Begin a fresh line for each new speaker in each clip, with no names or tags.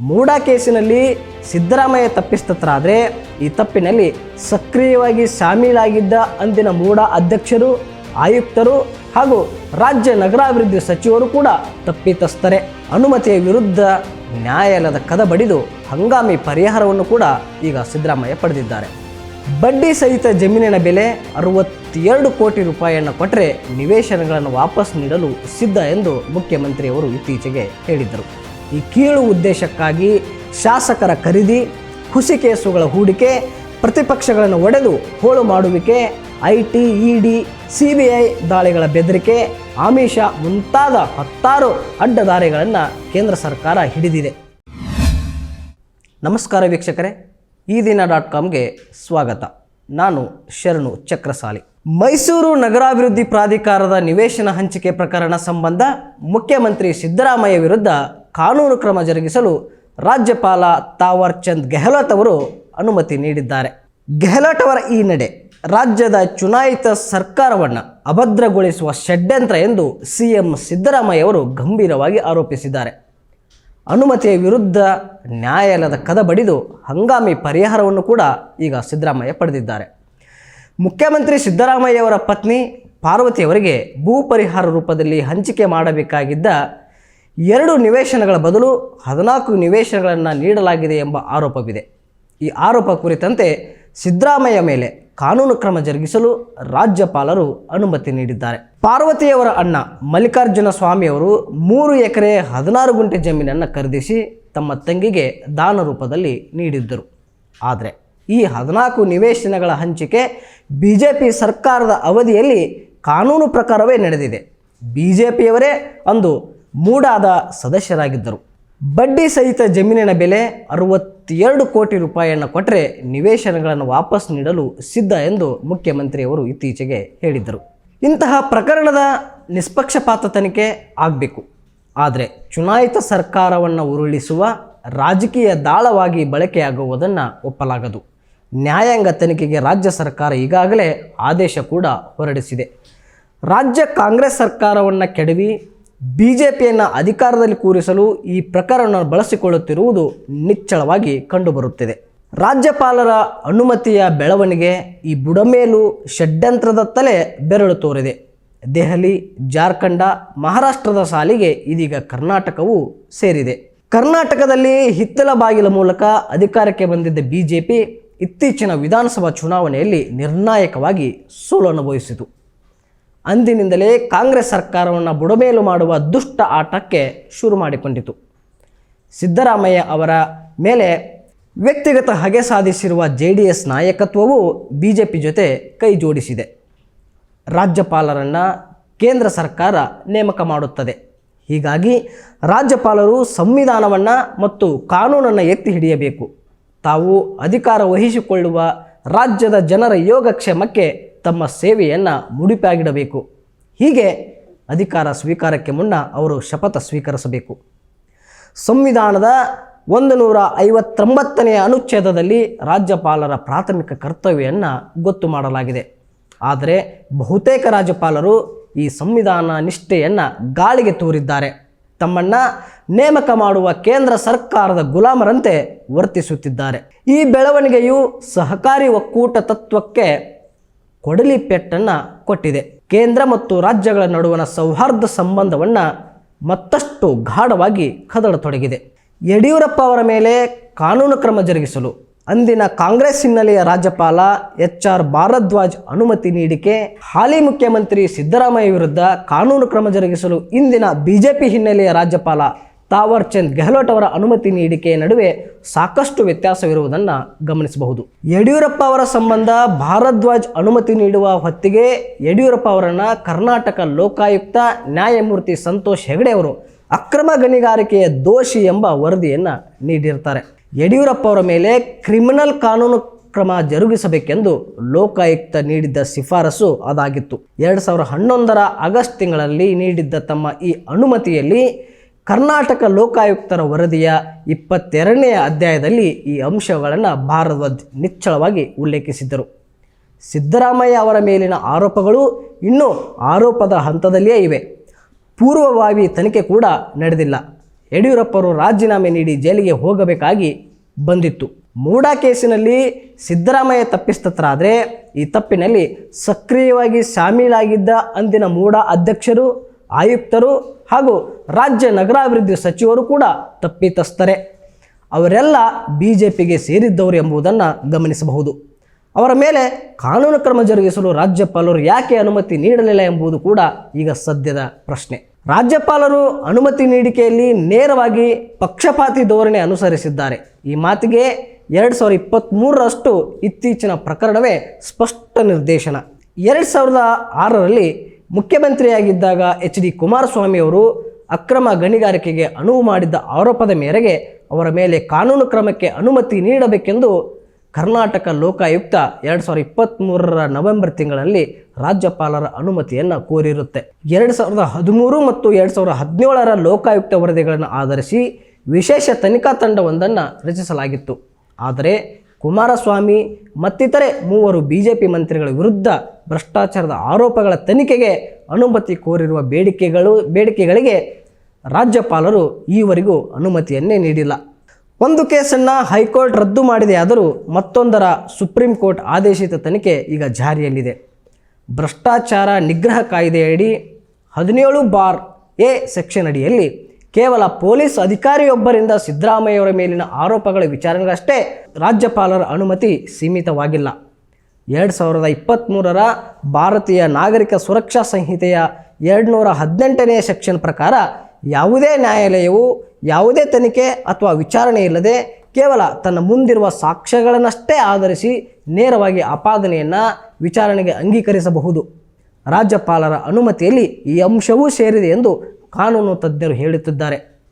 ಮೂಡಾ ಕೇಸಿನಲ್ಲಿ ಸಿದ್ದರಾಮಯ್ಯ ತಪ್ಪಿಸ್ತರಾದರೆ ಈ ತಪ್ಪಿನಲ್ಲಿ ಸಕ್ರಿಯವಾಗಿ ಶಾಮೀಲಾಗಿದ್ದ ಅಂದಿನ ಮೂಡಾ ಅಧ್ಯಕ್ಷರು, ಆಯುಕ್ತರು ಹಾಗೂ ರಾಜ್ಯ ನಗರಾಭಿವೃದ್ಧಿ ಸಚಿವರು ಕೂಡ ತಪ್ಪಿತಸ್ಥರೆ. ಅನುಮತಿಯ ವಿರುದ್ಧ ನ್ಯಾಯಾಲಯದ ಕದ ಬಡಿದು ಹಂಗಾಮಿ ಪರಿಹಾರವನ್ನು ಕೂಡ ಈಗ ಸಿದ್ದರಾಮಯ್ಯ ಪಡೆದಿದ್ದಾರೆ. ಬಡ್ಡಿ ಸಹಿತ ಜಮೀನಿನ ಬೆಲೆ ಅರವತ್ತೆರಡು ಕೋಟಿ ರೂಪಾಯಿಯನ್ನು ಕೊಟ್ಟರೆ ನಿವೇಶನಗಳನ್ನು ವಾಪಸ್ ನೀಡಲು ಸಿದ್ಧ ಎಂದು ಮುಖ್ಯಮಂತ್ರಿಯವರು ಇತ್ತೀಚೆಗೆ ಹೇಳಿದ್ದರು. ಈ ಕೀಳು ಉದ್ದೇಶಕ್ಕಾಗಿ ಶಾಸಕರ ಖರೀದಿ, ಹುಸಿ ಕೇಸುಗಳ ಹೂಡಿಕೆ, ಪ್ರತಿಪಕ್ಷಗಳನ್ನು ಒಡೆದು ಹೋಳು ಮಾಡುವಿಕೆ I T E D C B I ದಾಳಿಗಳ ಬೆದರಿಕೆ, ಆಮಿಷ ಮುಂತಾದ ಹತ್ತಾರು ಅಡ್ಡದಾರಿಗಳನ್ನು ಕೇಂದ್ರ ಸರ್ಕಾರ ಹಿಡಿದಿದೆ. ನಮಸ್ಕಾರ ವೀಕ್ಷಕರೇ, ಈ ದಿನ ಡಾಟ್ ಕಾಮ್ಗೆ ಸ್ವಾಗತ. ನಾನು ಶರಣು ಚಕ್ರಸಾಲಿ. ಮೈಸೂರು ನಗರಾಭಿವೃದ್ಧಿ ಪ್ರಾಧಿಕಾರದ ನಿವೇಶನ ಹಂಚಿಕೆ ಪ್ರಕರಣ ಸಂಬಂಧ ಮುಖ್ಯಮಂತ್ರಿ ಸಿದ್ದರಾಮಯ್ಯ ವಿರುದ್ಧ ಕಾನೂನು ಕ್ರಮ ಜರುಗಿಸಲು ರಾಜ್ಯಪಾಲ ತಾವರ್ ಚಂದ್ ಗೆಹ್ಲೋಟ್ ಅವರು ಅನುಮತಿ ನೀಡಿದ್ದಾರೆ. ಗೆಹ್ಲೋಟ್ ಅವರ ಈ ನಡೆ, ರಾಜ್ಯದ ಚುನಾಯಿತ ಸರ್ಕಾರವನ್ನು ಅಭದ್ರಗೊಳಿಸುವ ಷಡ್ಯಂತ್ರ ಎಂದು ಸಿಎಂ ಸಿದ್ದರಾಮಯ್ಯ ಅವರು ಗಂಭೀರವಾಗಿ ಆರೋಪಿಸಿದ್ದಾರೆ. ಅನುಮತಿಯ ವಿರುದ್ಧ ನ್ಯಾಯಾಲಯದ ಕದ ಬಡಿದು ಹಂಗಾಮಿ ಪರಿಹಾರವನ್ನು ಕೂಡ ಈಗ ಸಿದ್ದರಾಮಯ್ಯ ಪಡೆದಿದ್ದಾರೆ. ಮುಖ್ಯಮಂತ್ರಿ ಸಿದ್ದರಾಮಯ್ಯವರ ಪತ್ನಿ ಪಾರ್ವತಿಯವರಿಗೆ ಭೂ ಪರಿಹಾರ ರೂಪದಲ್ಲಿ ಹಂಚಿಕೆ ಮಾಡಬೇಕಾಗಿದ್ದ ಎರಡು ನಿವೇಶನಗಳ ಬದಲು ಹದಿನಾಲ್ಕು ನಿವೇಶನಗಳನ್ನು ನೀಡಲಾಗಿದೆ ಎಂಬ ಆರೋಪವಿದೆ. ಈ ಆರೋಪ ಕುರಿತಂತೆ ಸಿದ್ದರಾಮಯ್ಯ ಮೇಲೆ ಕಾನೂನು ಕ್ರಮ ಜರುಗಿಸಲು ರಾಜ್ಯಪಾಲರು ಅನುಮತಿ ನೀಡಿದ್ದಾರೆ. ಪಾರ್ವತಿಯವರ ಅಣ್ಣ ಮಲ್ಲಿಕಾರ್ಜುನ ಸ್ವಾಮಿಯವರು ಮೂರು ಎಕರೆ ಹದಿನಾರು ಗುಂಟೆ ಜಮೀನನ್ನು ಖರೀದಿಸಿ ತಮ್ಮ ತಂಗಿಗೆ ದಾನ ರೂಪದಲ್ಲಿ ನೀಡಿದ್ದರು. ಆದರೆ ಈ ಹದಿನಾಲ್ಕು ನಿವೇಶನಗಳ ಹಂಚಿಕೆ ಬಿ ಜೆ ಪಿ ಸರ್ಕಾರದ ಅವಧಿಯಲ್ಲಿ ಕಾನೂನು ಪ್ರಕಾರವೇ ನಡೆದಿದೆ. ಬಿ ಜೆ ಪಿಯವರೇ ಅಂದು ಮೂಡಾದ ಸದಸ್ಯರಾಗಿದ್ದರು. ಬಡ್ಡಿ ಸಹಿತ ಜಮೀನಿನ ಬೆಲೆ ಅರವತ್ತೆರಡು ಕೋಟಿ ರೂಪಾಯಿಯನ್ನು ಕೊಟ್ಟರೆ ನಿವೇಶನಗಳನ್ನು ವಾಪಸ್ ನೀಡಲು ಸಿದ್ಧ ಎಂದು ಮುಖ್ಯಮಂತ್ರಿಯವರು ಇತ್ತೀಚೆಗೆ ಹೇಳಿದ್ದರು. ಇಂತಹ ಪ್ರಕರಣದ ನಿಷ್ಪಕ್ಷಪಾತ ತನಿಖೆ ಆಗಬೇಕು. ಆದರೆ ಚುನಾಯಿತ ಸರ್ಕಾರವನ್ನು ಉರುಳಿಸುವ ರಾಜಕೀಯ ದಾಳವಾಗಿ ಬಳಕೆಯಾಗುವುದನ್ನು ಒಪ್ಪಲಾಗದು. ನ್ಯಾಯಾಂಗ ತನಿಖೆಗೆ ರಾಜ್ಯ ಸರ್ಕಾರ ಈಗಾಗಲೇ ಆದೇಶ ಕೂಡ ಹೊರಡಿಸಿದೆ. ರಾಜ್ಯ ಕಾಂಗ್ರೆಸ್ ಸರ್ಕಾರವನ್ನು ಕೆಡವಿ ಬಿ ಜೆ ಪಿಯನ್ನು ಅಧಿಕಾರದಲ್ಲಿ ಕೂರಿಸಲು ಈ ಪ್ರಕರಣ ಬಳಸಿಕೊಳ್ಳುತ್ತಿರುವುದು ನಿಚ್ಚಳವಾಗಿ ಕಂಡುಬರುತ್ತಿದೆ. ರಾಜ್ಯಪಾಲರ ಅನುಮತಿಯ ಬೆಳವಣಿಗೆ ಈ ಬುಡಮೇಲು ಷಡ್ಯಂತ್ರದತ್ತಲೇ ಬೆರಳು ತೋರಿದೆ. ದೆಹಲಿ, ಜಾರ್ಖಂಡ, ಮಹಾರಾಷ್ಟ್ರದ ಸಾಲಿಗೆ ಇದೀಗ ಕರ್ನಾಟಕವೂ ಸೇರಿದೆ. ಕರ್ನಾಟಕದಲ್ಲಿ ಹಿತ್ತಲ ಬಾಗಿಲ ಮೂಲಕ ಅಧಿಕಾರಕ್ಕೆ ಬಂದಿದ್ದ ಬಿ ಜೆ ಪಿ ಇತ್ತೀಚಿನ ವಿಧಾನಸಭಾ ಚುನಾವಣೆಯಲ್ಲಿ ನಿರ್ಣಾಯಕವಾಗಿ ಸೋಲು ಅನುಭವಿಸಿತು. ಅಂದಿನಿಂದಲೇ ಕಾಂಗ್ರೆಸ್ ಸರ್ಕಾರವನ್ನು ಬುಡಮೇಲು ಮಾಡುವ ದುಷ್ಟ ಆಟಕ್ಕೆ ಶುರು ಮಾಡಿಕೊಂಡಿತು. ಸಿದ್ದರಾಮಯ್ಯ ಅವರ ಮೇಲೆ ವ್ಯಕ್ತಿಗತ ಹಗೆ ಸಾಧಿಸಿರುವ ಜೆ ಡಿ ಎಸ್ ನಾಯಕತ್ವವು ಬಿ ಜೆ ಪಿ ಜೊತೆ ಕೈ ಜೋಡಿಸಿದೆ. ರಾಜ್ಯಪಾಲರನ್ನು ಕೇಂದ್ರ ಸರ್ಕಾರ ನೇಮಕ ಮಾಡುತ್ತದೆ. ಹೀಗಾಗಿ ರಾಜ್ಯಪಾಲರು ಸಂವಿಧಾನವನ್ನು ಮತ್ತು ಕಾನೂನನ್ನು ಎತ್ತಿ ಹಿಡಿಯಬೇಕು. ತಾವು ಅಧಿಕಾರ ವಹಿಸಿಕೊಳ್ಳುವ ರಾಜ್ಯದ ಜನರ ಯೋಗಕ್ಷೇಮಕ್ಕೆ ತಮ್ಮ ಸೇವೆಯನ್ನು ಮುಡಿಪಾಗಿಡಬೇಕು. ಹೀಗೆ ಅಧಿಕಾರ ಸ್ವೀಕಾರಕ್ಕೆ ಮುನ್ನ ಅವರು ಶಪಥ ಸ್ವೀಕರಿಸಬೇಕು. ಸಂವಿಧಾನದ ಒಂದು ನೂರ ಐವತ್ತೊಂಬತ್ತನೆಯ ಅನುಚ್ಛೇದದಲ್ಲಿ ರಾಜ್ಯಪಾಲರ ಪ್ರಾಥಮಿಕ ಕರ್ತವ್ಯವನ್ನು ಗೊತ್ತು ಮಾಡಲಾಗಿದೆ. ಆದರೆ ಬಹುತೇಕ ರಾಜ್ಯಪಾಲರು ಈ ಸಂವಿಧಾನ ನಿಷ್ಠೆಯನ್ನು ಗಾಳಿಗೆ ತೂರಿದ್ದಾರೆ. ತಮ್ಮನ್ನು ನೇಮಕ ಮಾಡುವ ಕೇಂದ್ರ ಸರ್ಕಾರದ ಗುಲಾಮರಂತೆ ವರ್ತಿಸುತ್ತಿದ್ದಾರೆ. ಈ ಬೆಳವಣಿಗೆಯು ಸಹಕಾರಿ ಒಕ್ಕೂಟ ತತ್ವಕ್ಕೆ ಕೊಡಲಿ ಪೆಟ್ಟನ್ನು ಕೊಟ್ಟಿದೆ. ಕೇಂದ್ರ ಮತ್ತು ರಾಜ್ಯಗಳ ನಡುವಣ ಸೌಹಾರ್ದ ಸಂಬಂಧವನ್ನು ಮತ್ತಷ್ಟು ಗಾಢವಾಗಿ ಕದಡತೊಡಗಿದೆ. ಯಡಿಯೂರಪ್ಪ ಅವರ ಮೇಲೆ ಕಾನೂನು ಕ್ರಮ ಜರುಗಿಸಲು ಅಂದಿನ ಕಾಂಗ್ರೆಸ್ ಹಿನ್ನೆಲೆಯ ರಾಜ್ಯಪಾಲ ಎಚ್ ಆರ್ ಭಾರದ್ವಾಜ್ ಅನುಮತಿ ನೀಡಿಕೆ, ಹಾಲಿ ಮುಖ್ಯಮಂತ್ರಿ ಸಿದ್ದರಾಮಯ್ಯ ವಿರುದ್ಧ ಕಾನೂನು ಕ್ರಮ ಜರುಗಿಸಲು ಇಂದಿನ ಬಿಜೆಪಿ ಹಿನ್ನೆಲೆಯ ರಾಜ್ಯಪಾಲ ತಾವರ್ ಚಂದ್ ಗೆಹ್ಲೋಟ್ ಅವರ ಅನುಮತಿ ನೀಡಿಕೆಯ ನಡುವೆ ಸಾಕಷ್ಟು ವ್ಯತ್ಯಾಸವಿರುವುದನ್ನು ಗಮನಿಸಬಹುದು. ಯಡಿಯೂರಪ್ಪ ಅವರ ಸಂಬಂಧ ಭಾರದ್ವಾಜ್ ಅನುಮತಿ ನೀಡುವ ಹೊತ್ತಿಗೆ ಯಡಿಯೂರಪ್ಪ ಅವರನ್ನು ಕರ್ನಾಟಕ ಲೋಕಾಯುಕ್ತ ನ್ಯಾಯಮೂರ್ತಿ ಸಂತೋಷ್ ಹೆಗಡೆ ಅವರು ಅಕ್ರಮ ಗಣಿಗಾರಿಕೆಯ ದೋಷಿ ಎಂಬ ವರದಿಯನ್ನು ನೀಡಿರ್ತಾರೆ. ಯಡಿಯೂರಪ್ಪ ಅವರ ಮೇಲೆ ಕ್ರಿಮಿನಲ್ ಕಾನೂನು ಕ್ರಮ ಜರುಗಿಸಬೇಕೆಂದು ಲೋಕಾಯುಕ್ತ ನೀಡಿದ್ದ ಶಿಫಾರಸು ಅದಾಗಿತ್ತು. ಎರಡು ಸಾವಿರದ ಹನ್ನೊಂದರ ಆಗಸ್ಟ್ ತಿಂಗಳಲ್ಲಿ ನೀಡಿದ್ದ ತಮ್ಮ ಈ ಅನುಮತಿಯಲ್ಲಿ ಕರ್ನಾಟಕ ಲೋಕಾಯುಕ್ತರ ವರದಿಯ ಇಪ್ಪತ್ತೆರಡನೆಯ ಅಧ್ಯಾಯದಲ್ಲಿ ಈ ಅಂಶಗಳನ್ನು ಭಾರದ್ವಾಜ್ ನಿಚ್ಚಳವಾಗಿ ಉಲ್ಲೇಖಿಸಿದ್ದರು. ಸಿದ್ದರಾಮಯ್ಯ ಅವರ ಮೇಲಿನ ಆರೋಪಗಳು ಇನ್ನೂ ಆರೋಪದ ಹಂತದಲ್ಲಿಯೇ ಇವೆ. ಪೂರ್ವಭಾವಿ ತನಿಖೆ ಕೂಡ ನಡೆದಿಲ್ಲ. ಯಡಿಯೂರಪ್ಪರು ರಾಜೀನಾಮೆ ನೀಡಿ ಜೈಲಿಗೆ ಹೋಗಬೇಕಾಗಿ ಬಂದಿತ್ತು. ಮೂಡ ಕೇಸಿನಲ್ಲಿ ಸಿದ್ದರಾಮಯ್ಯ ತಪ್ಪಿಸ್ತರಾದರೆ ಈ ತಪ್ಪಿನಲ್ಲಿ ಸಕ್ರಿಯವಾಗಿ ಶಾಮೀಲಾಗಿದ್ದ ಅಂದಿನ ಮೂಡ ಅಧ್ಯಕ್ಷರು, ಆಯುಕ್ತರು ಹಾಗೂ ರಾಜ್ಯ ನಗರಾಭಿವೃದ್ಧಿ ಸಚಿವರು ಕೂಡ ತಪ್ಪಿತಸ್ಥರೆ. ಅವರೆಲ್ಲ ಬಿ ಜೆ ಪಿಗೆ ಸೇರಿದ್ದವರು ಎಂಬುದನ್ನು ಗಮನಿಸಬಹುದು. ಅವರ ಮೇಲೆ ಕಾನೂನು ಕ್ರಮ ಜರುಗಿಸಲು ರಾಜ್ಯಪಾಲರು ಯಾಕೆ ಅನುಮತಿ ನೀಡಲಿಲ್ಲ ಎಂಬುದು ಕೂಡ ಈಗ ಸದ್ಯದ ಪ್ರಶ್ನೆ. ರಾಜ್ಯಪಾಲರು ಅನುಮತಿ ನೀಡಿಕೆಯಲ್ಲಿ ನೇರವಾಗಿ ಪಕ್ಷಪಾತಿ ಧೋರಣೆ ಅನುಸರಿಸಿದ್ದಾರೆ. ಈ ಮಾತಿಗೆ ಎರಡು ಸಾವಿರದ ಇಪ್ಪತ್ತ್ಮೂರರಷ್ಟು ಇತ್ತೀಚಿನ ಪ್ರಕರಣವೇ ಸ್ಪಷ್ಟ ನಿರ್ದೇಶನ. ಎರಡು ಸಾವಿರದ ಆರರಲ್ಲಿ ಮುಖ್ಯಮಂತ್ರಿಯಾಗಿದ್ದಾಗ ಎಚ್ ಡಿ ಕುಮಾರಸ್ವಾಮಿ ಅವರು ಅಕ್ರಮ ಗಣಿಗಾರಿಕೆಗೆ ಅನುವು ಮಾಡಿದ್ದ ಆರೋಪದ ಮೇರೆಗೆ ಅವರ ಮೇಲೆ ಕಾನೂನು ಕ್ರಮಕ್ಕೆ ಅನುಮತಿ ನೀಡಬೇಕೆಂದು ಕರ್ನಾಟಕ ಲೋಕಾಯುಕ್ತ ಎರಡು ಸಾವಿರದ ಇಪ್ಪತ್ತ್ಮೂರರ ನವೆಂಬರ್ ತಿಂಗಳಲ್ಲಿ ರಾಜ್ಯಪಾಲರ ಅನುಮತಿಯನ್ನು ಕೋರಿರುತ್ತೆ. ಎರಡು ಸಾವಿರದ ಹದಿಮೂರು ಮತ್ತು ಎರಡು ಸಾವಿರದ ಹದಿನೇಳರ ಲೋಕಾಯುಕ್ತ ವರದಿಗಳನ್ನು ಆಧರಿಸಿ ವಿಶೇಷ ತನಿಖಾ ತಂಡವೊಂದನ್ನು ರಚಿಸಲಾಗಿತ್ತು. ಆದರೆ ಕುಮಾರಸ್ವಾಮಿ ಮತ್ತಿತರೆ ಮೂವರು ಬಿ ಜೆ ಪಿ ಮಂತ್ರಿಗಳ ವಿರುದ್ಧ ಭ್ರಷ್ಟಾಚಾರದ ಆರೋಪಗಳ ತನಿಖೆಗೆ ಅನುಮತಿ ಕೋರಿರುವ ಬೇಡಿಕೆಗಳು, ಬೇಡಿಕೆಗಳಿಗೆ ರಾಜ್ಯಪಾಲರು ಈವರೆಗೂ ಅನುಮತಿಯನ್ನೇ ನೀಡಿಲ್ಲ. ಒಂದು ಕೇಸನ್ನು ಹೈಕೋರ್ಟ್ ರದ್ದು ಮಾಡಿದೆಯಾದರೂ ಮತ್ತೊಂದರ ಸುಪ್ರೀಂ ಕೋರ್ಟ್ ಆದೇಶಿತ ತನಿಖೆ ಈಗ ಜಾರಿಯಲ್ಲಿದೆ. ಭ್ರಷ್ಟಾಚಾರ ನಿಗ್ರಹ ಕಾಯ್ದೆಯಡಿ ಹದಿನೇಳು ಬಾರ್ ಎ ಸೆಕ್ಷನ್ ಅಡಿಯಲ್ಲಿ ಕೇವಲ ಪೊಲೀಸ್ ಅಧಿಕಾರಿಯೊಬ್ಬರಿಂದ ಸಿದ್ದರಾಮಯ್ಯವರ ಮೇಲಿನ ಆರೋಪಗಳ ವಿಚಾರಣೆಗಷ್ಟೇ ರಾಜ್ಯಪಾಲರ ಅನುಮತಿ ಸೀಮಿತವಾಗಿಲ್ಲ. ಎರಡು ಸಾವಿರದ ಇಪ್ಪತ್ತ್ಮೂರರ ಭಾರತೀಯ ನಾಗರಿಕ ಸುರಕ್ಷಾ ಸಂಹಿತೆಯ ಎರಡುನೂರ ಹದಿನೆಂಟನೆಯ ಸೆಕ್ಷನ್ ಪ್ರಕಾರ ಯಾವುದೇ ನ್ಯಾಯಾಲಯವು ಯಾವುದೇ ತನಿಖೆ ಅಥವಾ ವಿಚಾರಣೆ ಇಲ್ಲದೆ ಕೇವಲ ತನ್ನ ಮುಂದಿರುವ ಸಾಕ್ಷ್ಯಗಳನ್ನಷ್ಟೇ ಆಧರಿಸಿ ನೇರವಾಗಿ ಆಪಾದನೆಯನ್ನು ವಿಚಾರಣೆಗೆ ಅಂಗೀಕರಿಸಬಹುದು. ರಾಜ್ಯಪಾಲರ ಅನುಮತಿಯಲ್ಲಿ ಈ ಅಂಶವೂ ಸೇರಿದೆ ಎಂದು ಕಾನೂನು ತಜ್ಞರು ಹೇಳುತ್ತಿದ್ದಾರೆ.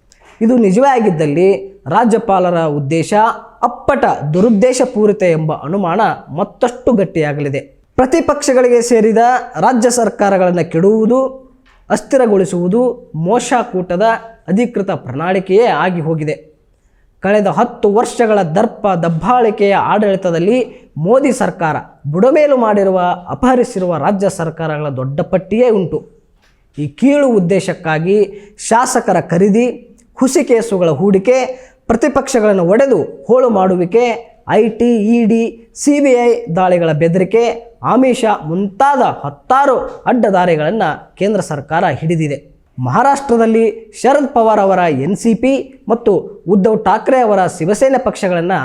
ಇದು ನಿಜವೇ ಆಗಿದ್ದಲ್ಲಿ ರಾಜ್ಯಪಾಲರ ಉದ್ದೇಶ ಅಪ್ಪಟ ದುರುದ್ದೇಶಪೂರಿತ ಎಂಬ ಅನುಮಾನ ಮತ್ತಷ್ಟು ಗಟ್ಟಿಯಾಗಲಿದೆ. ಪ್ರತಿಪಕ್ಷಗಳಿಗೆ ಸೇರಿದ ರಾಜ್ಯ ಸರ್ಕಾರಗಳನ್ನು ಕೆಡುವುದು ಅಸ್ಥಿರಗೊಳಿಸುವುದು ಮೋಶಾಕೂಟದ ಅಧಿಕೃತ ಪ್ರಣಾಳಿಕೆಯೇ ಆಗಿ ಹೋಗಿದೆ. ಕಳೆದ ಹತ್ತು ವರ್ಷಗಳ ದರ್ಪ ದಬ್ಬಾಳಿಕೆಯ ಆಡಳಿತದಲ್ಲಿ ಮೋದಿ ಸರ್ಕಾರ ಬುಡಮೇಲು ಮಾಡಿರುವ, ಅಪಹರಿಸಿರುವ ರಾಜ್ಯ ಸರ್ಕಾರಗಳ ದೊಡ್ಡ ಪಟ್ಟಿಯೇ ಉಂಟು. ಈ ಕೀಳು ಉದ್ದೇಶಕ್ಕಾಗಿ ಶಾಸಕರ ಖರೀದಿ, ಹುಸಿ ಕೇಸುಗಳ ಹೂಡಿಕೆ, ಪ್ರತಿಪಕ್ಷಗಳನ್ನು ಒಡೆದು ಹೋಳು ಮಾಡುವಿಕೆ I T, E D, C B I ದಾಳಿಗಳ ಬೆದರಿಕೆ, ಆಮಿಷ ಮುಂತಾದ ಹತ್ತಾರು ಅಡ್ಡದಾರಿಗಳನ್ನು ಕೇಂದ್ರ ಸರ್ಕಾರ ಹಿಡಿದಿದೆ. ಮಹಾರಾಷ್ಟ್ರದಲ್ಲಿ ಶರದ್ ಪವಾರ್ ಅವರ ಎನ್ ಸಿ ಪಿ ಮತ್ತು ಉದ್ಧವ್ ಠಾಕ್ರೆ ಅವರ ಶಿವಸೇನೆ ಪಕ್ಷಗಳನ್ನು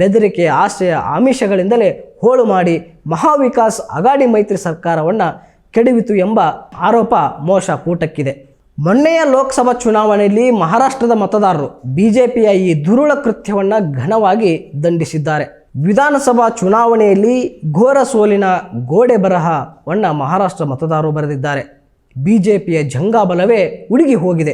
ಬೆದರಿಕೆ ಆಶಯ ಆಮಿಷಗಳಿಂದಲೇ ಹೋಳು ಮಾಡಿ ಮಹಾವಿಕಾಸ್ ಅಗಾಡಿ ಮೈತ್ರಿ ಸರ್ಕಾರವನ್ನು ಕೆಡವಿತು ಎಂಬ ಆರೋಪ ಮೋಶ ಕೂಟಕ್ಕಿದೆ. ಮೊನ್ನೆಯ ಲೋಕಸಭಾ ಚುನಾವಣೆಯಲ್ಲಿ ಮಹಾರಾಷ್ಟ್ರದ ಮತದಾರರು ಬಿಜೆಪಿಯ ಈ ದುರುಳ ಕೃತ್ಯವನ್ನು ಘನವಾಗಿ ದಂಡಿಸಿದ್ದಾರೆ. ವಿಧಾನಸಭಾ ಚುನಾವಣೆಯಲ್ಲಿ ಘೋರ ಸೋಲಿನ ಗೋಡೆ ಬರಹವನ್ನು ಮಹಾರಾಷ್ಟ್ರ ಮತದಾರರು ಬರೆದಿದ್ದಾರೆ. ಬಿಜೆಪಿಯ ಜಂಗಾಬಲವೇ ಉಡುಗಿ ಹೋಗಿದೆ.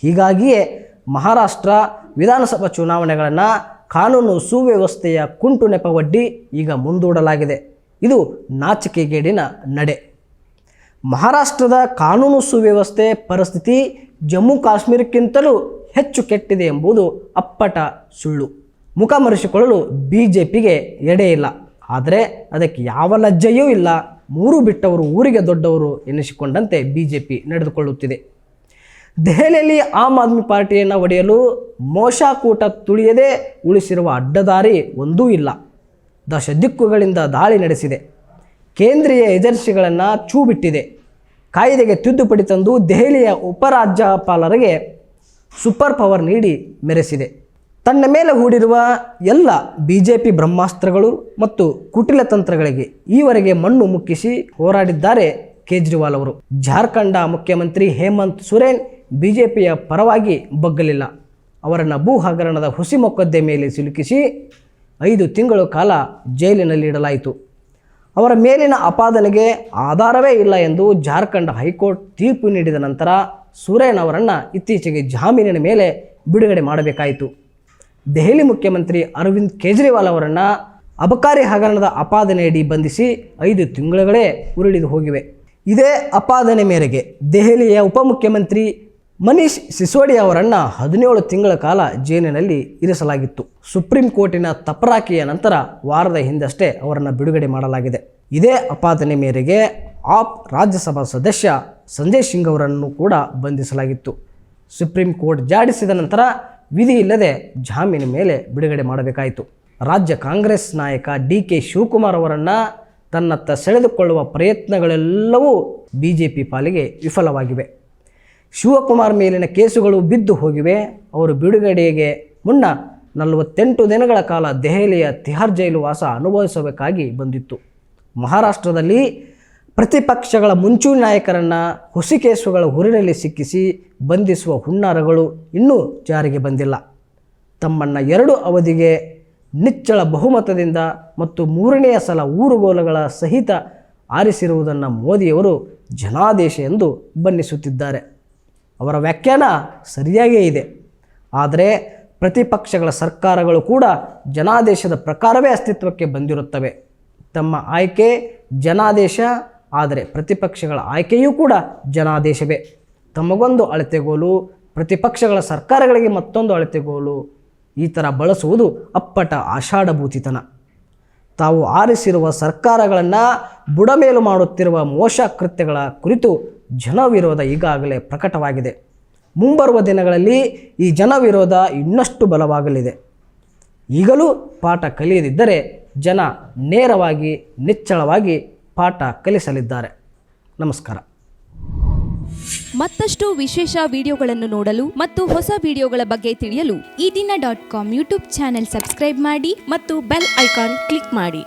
ಹೀಗಾಗಿಯೇ ಮಹಾರಾಷ್ಟ್ರ ವಿಧಾನಸಭಾ ಚುನಾವಣೆಗಳನ್ನು ಕಾನೂನು ಸುವ್ಯವಸ್ಥೆಯ ಕುಂಟು ನೆಪವಡ್ಡಿ ಈಗ ಮುಂದೂಡಲಾಗಿದೆ. ಇದು ನಾಚಿಕೆಗೇಡಿನ ನಡೆ. ಮಹಾರಾಷ್ಟ್ರದ ಕಾನೂನು ಸುವ್ಯವಸ್ಥೆ ಪರಿಸ್ಥಿತಿ ಜಮ್ಮು ಕಾಶ್ಮೀರಕ್ಕಿಂತಲೂ ಹೆಚ್ಚು ಕೆಟ್ಟಿದೆ ಎಂಬುದು ಅಪ್ಪಟ ಸುಳ್ಳು. ಮುಖ ಮರೆಸಿಕೊಳ್ಳಲು ಬಿ ಜೆ ಪಿಗೆ ಎಡೆ ಇಲ್ಲ. ಆದರೆ ಅದಕ್ಕೆ ಯಾವ ಲಜ್ಜೆಯೂ ಇಲ್ಲ. ಮೂರು ಬಿಟ್ಟವರು ಊರಿಗೆ ದೊಡ್ಡವರು ಎನಿಸಿಕೊಂಡಂತೆ ಬಿ ಜೆ ಪಿ ನಡೆದುಕೊಳ್ಳುತ್ತಿದೆ. ದೆಹಲಿಯಲ್ಲಿ ಆಮ್ ಆದ್ಮಿ ಪಾರ್ಟಿಯನ್ನು ಒಡೆಯಲು ಮೋಶಾಕೂಟ ತುಳಿಯದೇ ಉಳಿಸಿರುವ ಅಡ್ಡದಾರಿ ಒಂದೂ ಇಲ್ಲ. ದಶ ದಿಕ್ಕುಗಳಿಂದ ದಾಳಿ ನಡೆಸಿದೆ. ಕೇಂದ್ರೀಯ ಏಜೆನ್ಸಿಗಳನ್ನು ಚೂ ಬಿಟ್ಟಿದೆ ಕಾಯ್ದೆಗೆ ತಿದ್ದುಪಡಿ ತಂದು ದೆಹಲಿಯ ಉಪರಾಜ್ಯಪಾಲರಿಗೆ ಸೂಪರ್ ಪವರ್ ನೀಡಿ ಮೆರೆಸಿದೆ. ತನ್ನ ಮೇಲೆ ಹೂಡಿರುವ ಎಲ್ಲ ಬಿ ಜೆ ಪಿ ಬ್ರಹ್ಮಾಸ್ತ್ರಗಳು ಮತ್ತು ಕುಟಿಲ ತಂತ್ರಗಳಿಗೆ ಈವರೆಗೆ ಮಣ್ಣು ಮುಕ್ಕಿಸಿ ಹೋರಾಡಿದ್ದಾರೆ ಕೇಜ್ರಿವಾಲ್ ಅವರು. ಜಾರ್ಖಂಡ ಮುಖ್ಯಮಂತ್ರಿ ಹೇಮಂತ್ ಸೊರೇನ್ ಬಿಜೆಪಿಯ ಪರವಾಗಿ ಬಗ್ಗಲಿಲ್ಲ. ಅವರನ್ನು ಭೂ ಹಗರಣದ ಹುಸಿ ಮೇಲೆ ಸಿಲುಕಿಸಿ ಐದು ತಿಂಗಳು ಕಾಲ ಜೈಲಿನಲ್ಲಿ ಇಡಲಾಯಿತು ಅವರ ಮೇಲಿನ ಆಪಾದನೆಗೆ ಆಧಾರವೇ ಇಲ್ಲ ಎಂದು ಜಾರ್ಖಂಡ್ ಹೈಕೋರ್ಟ್ ತೀರ್ಪು ನೀಡಿದ ನಂತರ ಸುರೇನ್ ಅವರನ್ನು ಇತ್ತೀಚೆಗೆ ಜಾಮೀನಿನ ಮೇಲೆ ಬಿಡುಗಡೆ ಮಾಡಬೇಕಾಯಿತು. ದೆಹಲಿ ಮುಖ್ಯಮಂತ್ರಿ ಅರವಿಂದ್ ಕೇಜ್ರಿವಾಲ್ ಅವರನ್ನು ಅಬಕಾರಿ ಹಗರಣದ ಅಪಾದನೆಯಡಿ ಬಂಧಿಸಿ ಐದು ತಿಂಗಳುಗಳೇ ಉರುಳಿದು ಹೋಗಿವೆ. ಇದೇ ಆಪಾದನೆ ಮೇರೆಗೆ ದೆಹಲಿಯ ಉಪಮುಖ್ಯಮಂತ್ರಿ ಮನೀಶ್ ಸಿಸೋಡಿ ಅವರನ್ನು ಹದಿನೇಳು ತಿಂಗಳ ಕಾಲ ಜೈಲಿನಲ್ಲಿ ಇರಿಸಲಾಗಿತ್ತು. ಸುಪ್ರೀಂ ಕೋರ್ಟಿನ ತಪರಾಕಿಯ ನಂತರ ವಾರದ ಹಿಂದಷ್ಟೇ ಅವರನ್ನು ಬಿಡುಗಡೆ ಮಾಡಲಾಗಿದೆ. ಇದೇ ಆಪಾದನೆ ಮೇರೆಗೆ ಆಪ್ ರಾಜ್ಯಸಭಾ ಸದಸ್ಯ ಸಂಜಯ್ ಸಿಂಗ್ ಅವರನ್ನು ಕೂಡ ಬಂಧಿಸಲಾಗಿತ್ತು. ಸುಪ್ರೀಂ ಕೋರ್ಟ್ ಜಾಡಿಸಿದ ನಂತರ ವಿಧಿ ಇಲ್ಲದೆ ಜಾಮೀನು ಮೇಲೆ ಬಿಡುಗಡೆ ಮಾಡಬೇಕಾಯಿತು. ರಾಜ್ಯ ಕಾಂಗ್ರೆಸ್ ನಾಯಕ ಡಿ ಕೆ ಶಿವಕುಮಾರ್ ಅವರನ್ನು ತನ್ನತ್ತ ಸೆಳೆದುಕೊಳ್ಳುವ ಪ್ರಯತ್ನಗಳೆಲ್ಲವೂ ಬಿ ಪಾಲಿಗೆ ವಿಫಲವಾಗಿವೆ. ಶಿವಕುಮಾರ್ ಮೇಲಿನ ಕೇಸುಗಳು ಬಿದ್ದು ಹೋಗಿವೆ. ಅವರು ಬಿಡುಗಡೆಗೆ ಮುನ್ನ ನಲವತ್ತೆಂಟು ದಿನಗಳ ಕಾಲ ದೆಹಲಿಯ ತಿಹಾರ್ ಜೈಲು ವಾಸ ಅನುಭವಿಸಬೇಕಾಗಿ ಬಂದಿತ್ತು. ಮಹಾರಾಷ್ಟ್ರದಲ್ಲಿ ಪ್ರತಿಪಕ್ಷಗಳ ಮುಂಚೂಣಿ ನಾಯಕರನ್ನು ಹುಸಿ ಕೇಸುಗಳ ಹುರಿನಲ್ಲಿ ಸಿಕ್ಕಿಸಿ ಬಂಧಿಸುವ ಹುನ್ನಾರಗಳು ಇನ್ನೂ ಜಾರಿಗೆ ಬಂದಿಲ್ಲ. ತಮ್ಮನ್ನು ಎರಡು ಅವಧಿಗೆ ನಿಚ್ಚಳ ಬಹುಮತದಿಂದ ಮತ್ತು ಮೂರನೆಯ ಸಲ ಊರುಗೋಲಗಳ ಸಹಿತ ಆರಿಸಿರುವುದನ್ನು ಮೋದಿಯವರು ಜನಾದೇಶ ಎಂದು ಬಣ್ಣಿಸುತ್ತಿದ್ದಾರೆ. ಅವರ ವ್ಯಾಖ್ಯಾನ ಸರಿಯಾಗೇ ಇದೆ. ಆದರೆ ಪ್ರತಿಪಕ್ಷಗಳ ಸರ್ಕಾರಗಳು ಕೂಡ ಜನಾದೇಶದ ಪ್ರಕಾರವೇ ಅಸ್ತಿತ್ವಕ್ಕೆ ಬಂದಿರುತ್ತವೆ. ತಮ್ಮ ಆಯ್ಕೆ ಜನಾದೇಶ, ಆದರೆ ಪ್ರತಿಪಕ್ಷಗಳ ಆಯ್ಕೆಯೂ ಕೂಡ ಜನಾದೇಶವೇ. ತಮಗೊಂದು ಅಳತೆಗೋಲು, ಪ್ರತಿಪಕ್ಷಗಳ ಸರ್ಕಾರಗಳಿಗೆ ಮತ್ತೊಂದು ಅಳತೆಗೋಲು, ಈ ಥರ ಬಳಸುವುದು ಅಪ್ಪಟ ಆಷಾಢಭೂತಿತನ. ತಾವು ಆರಿಸಿರುವ ಸರ್ಕಾರಗಳನ್ನು ಬುಡಮೇಲು ಮಾಡುತ್ತಿರುವ ಮೋಶ ಕೃತ್ಯಗಳ ಕುರಿತು ಜನವಿರೋಧ ಈಗಾಗಲೇ ಪ್ರಕಟವಾಗಿದೆ. ಮುಂಬರುವ ದಿನಗಳಲ್ಲಿ ಈ ಜನವಿರೋಧ ಇನ್ನಷ್ಟು ಬಲವಾಗಲಿದೆ. ಈಗಲೂ ಪಾಠ ಕಲಿಯದಿದ್ದರೆ ಜನ ನೇರವಾಗಿ, ನಿಚ್ಚಳವಾಗಿ ಪಾಠ ಕಲಿಸಲಿದ್ದಾರೆ. ನಮಸ್ಕಾರ.
ಮತ್ತಷ್ಟು ವಿಶೇಷ ವಿಡಿಯೋಗಳನ್ನು ನೋಡಲು ಮತ್ತು ಹೊಸ ವಿಡಿಯೋಗಳ ಬಗ್ಗೆ ತಿಳಿಯಲು
Eedina dot com YouTube channel subscribe ಮಾಡಿ
ಮತ್ತು ಬೆಲ್ ಐಕಾನ್ ಕ್ಲಿಕ್ ಮಾಡಿ.